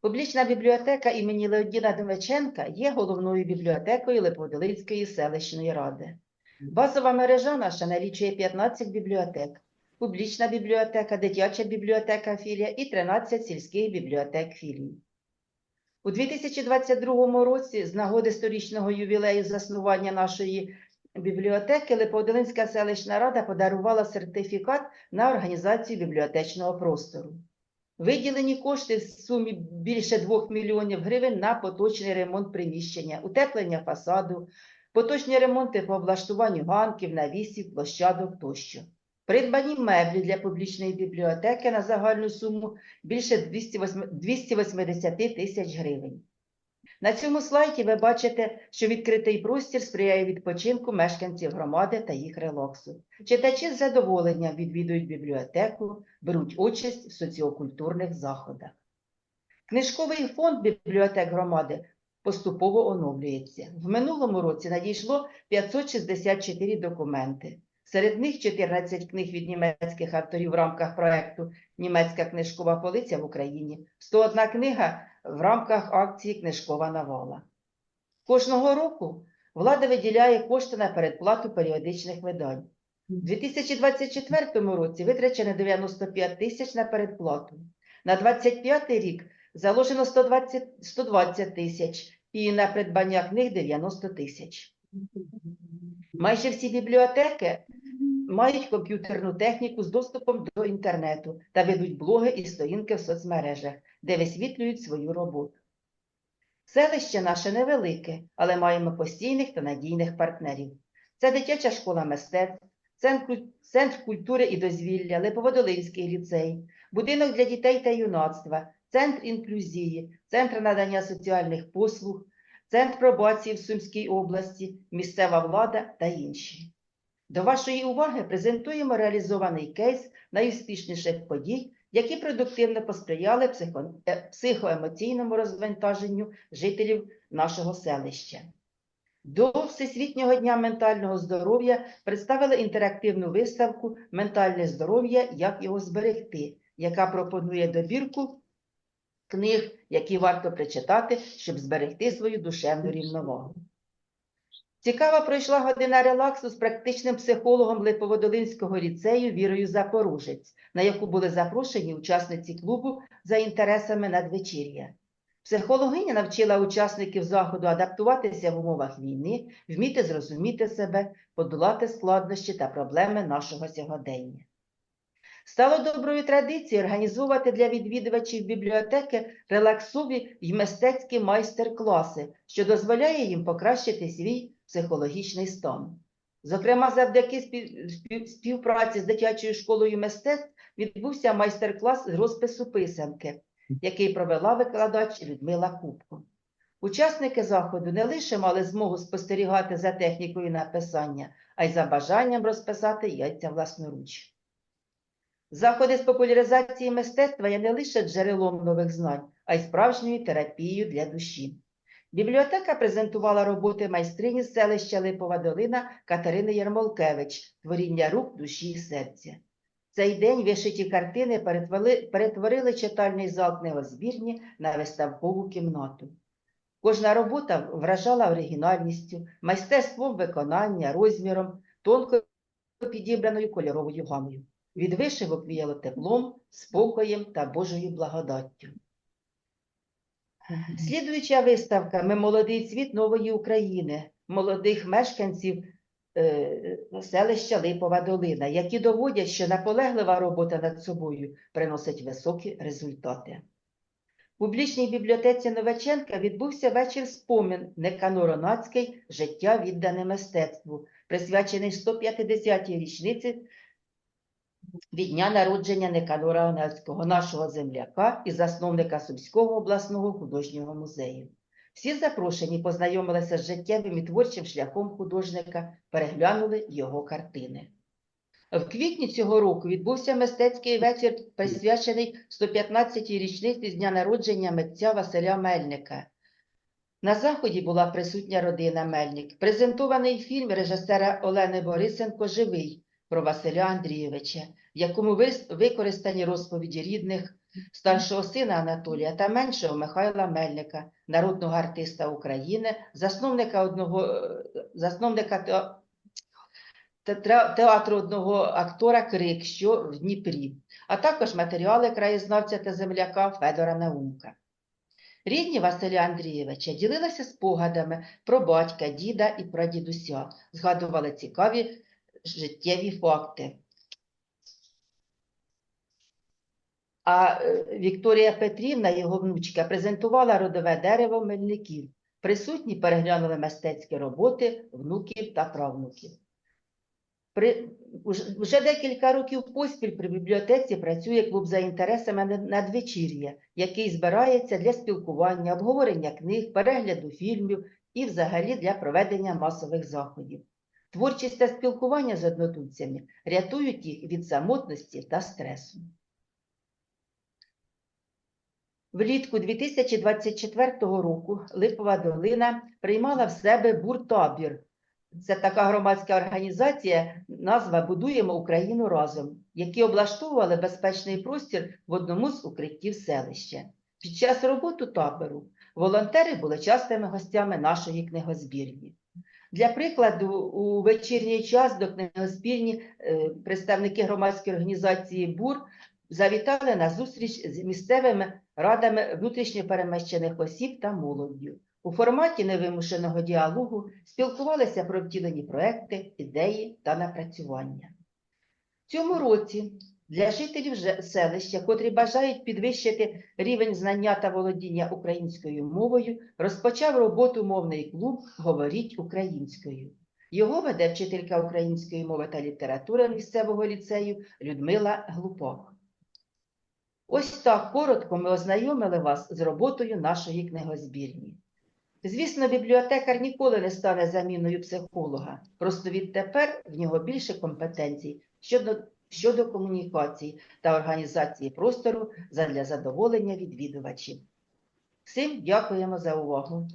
Публічна бібліотека імені Леоніда Довеченка є головною бібліотекою Липоводолинської селищної ради. Базова мережа наша налічує 15 бібліотек, публічна бібліотека, дитяча бібліотека філія і 13 сільських бібліотек філій. У 2022 році, з нагоди сторічного ювілею заснування нашої бібліотеки, Липоводолинська селищна рада подарувала сертифікат на організацію бібліотечного простору. Виділені кошти в сумі більше 2 мільйонів гривень на поточний ремонт приміщення, утеплення фасаду, поточні ремонти по облаштуванню ганків, навісів, площадок тощо. Придбані меблі для публічної бібліотеки на загальну суму більше 280 тисяч гривень. На цьому слайді ви бачите, що відкритий простір сприяє відпочинку мешканців громади та їх релаксу. Читачі з задоволенням відвідують бібліотеку, беруть участь в соціокультурних заходах. Книжковий фонд бібліотек громади поступово оновлюється. В минулому році надійшло 564 документи. Серед них 14 книг від німецьких авторів в рамках проекту Німецька книжкова полиця в Україні, 101 книга в рамках акції Книжкова навала. Кожного року влада виділяє кошти на передплату періодичних видань. У 2024 році витрачено 95 тисяч на передплату. На 2025 рік заложено 120, 120 тисяч і на придбання книг 90 тисяч. Майже всі бібліотеки мають комп'ютерну техніку з доступом до інтернету та ведуть блоги і сторінки в соцмережах, де висвітлюють свою роботу. Селище наше невелике, але маємо постійних та надійних партнерів. Це дитяча школа мистецтв, центр, культури і дозвілля, Липоводолинський ліцей, будинок для дітей та юнацтва, центр інклюзії, центр надання соціальних послуг, центр пробації в Сумській області, місцева влада та інші. До вашої уваги презентуємо реалізований кейс найуспішніших подій, які продуктивно посприяли е, психоемоційному розвантаженню жителів нашого селища. До Всесвітнього дня ментального здоров'я представили інтерактивну виставку Ментальне здоров'я як його зберегти, яка пропонує добірку книг, які варто прочитати, щоб зберегти свою душевну рівновагу. Цікава пройшла година релаксу з практичним психологом Липоводолинського ліцею Вірою Запорожець, на яку були запрошені учасниці клубу за інтересами надвечір'я. Психологиня навчила учасників заходу адаптуватися в умовах війни, вміти зрозуміти себе, подолати складнощі та проблеми нашого сьогодення. Стало доброю традицією організовувати для відвідувачів бібліотеки релаксові й мистецькі майстер-класи, що дозволяє їм покращити свій психологічний стан. Зокрема, завдяки спів- спів- співпраці з дитячою школою мистецтв відбувся майстер-клас з розпису писанки, який провела викладач Людмила Кубко. Учасники заходу не лише мали змогу спостерігати за технікою написання, а й за бажанням розписати яйця власноруч. Заходи з популяризації мистецтва є не лише джерелом нових знань, а й справжньою терапією для душі. Бібліотека презентувала роботи майстрині селища Липова Долина Катерини Ярмолкевич Творіння рук, душі і серця. Цей день вишиті картини перетворили, читальний зал книгозбірні на виставкову кімнату. Кожна робота вражала оригінальністю, майстерством виконання, розміром, тонко підібраною кольоровою гамою. Від вишивок віяло теплом, спокоєм та Божою благодаттю. Слідуюча виставка Ми молодий цвіт нової України, молодих мешканців е, селища Липова Долина, які доводять, що наполеглива робота над собою приносить високі результати. В публічній бібліотеці Новаченка відбувся вечір спомин Неканор Онацький «Життя віддане мистецтву, присвячений 150-й річниці від дня народження Неканора Онацького, нашого земляка і засновника Сумського обласного художнього музею. Всі запрошені познайомилися з життєвим і творчим шляхом художника, переглянули його картини. В квітні цього року відбувся мистецький вечір, присвячений 115-й річниці з дня народження митця Василя Мельника. На заході була присутня родина Мельник. Презентований фільм режисера Олени Борисенко Живий про Василя Андрійовича, в якому використані розповіді рідних старшого сина Анатолія та меншого Михайла Мельника, народного артиста України, засновника одного засновника театру одного актора Крик, що в Дніпрі, а також матеріали краєзнавця та земляка Федора Наумка. Рідні Василя Андрійовича ділилися спогадами про батька, діда і прадідуся, згадували цікаві життєві факти. А е, Вікторія Петрівна, його внучка, презентувала родове дерево мельників. Присутні переглянули мистецькі роботи внуків та правнуків. При, уж- вже декілька років поспіль при бібліотеці працює клуб за інтересами надвечір'я, який збирається для спілкування, обговорення книг, перегляду фільмів і взагалі для проведення масових заходів. Творчість та спілкування з однодумцями рятують їх від самотності та стресу. Влітку 2024 року Липова долина приймала в себе буртабір. Це така громадська організація, назва Будуємо Україну разом, які облаштовували безпечний простір в одному з укриттів селища. Під час роботи табору волонтери були частими гостями нашої книгозбірні. Для прикладу, у вечірній час до книгозбірні е, представники громадської організації БУР завітали на зустріч з місцевими радами внутрішньопереміщених осіб та молоддю. У форматі невимушеного діалогу спілкувалися про втілені проекти, ідеї та напрацювання. В цьому році для жителів селища, котрі бажають підвищити рівень знання та володіння українською мовою, розпочав роботу мовний клуб Говоріть українською. Його веде вчителька української мови та літератури місцевого ліцею Людмила Глупак. Ось так коротко ми ознайомили вас з роботою нашої книгозбірні. Звісно, бібліотекар ніколи не стане заміною психолога, просто відтепер в нього більше компетенцій щодо, щодо комунікації та організації простору задля задоволення відвідувачів. Всім дякуємо за увагу.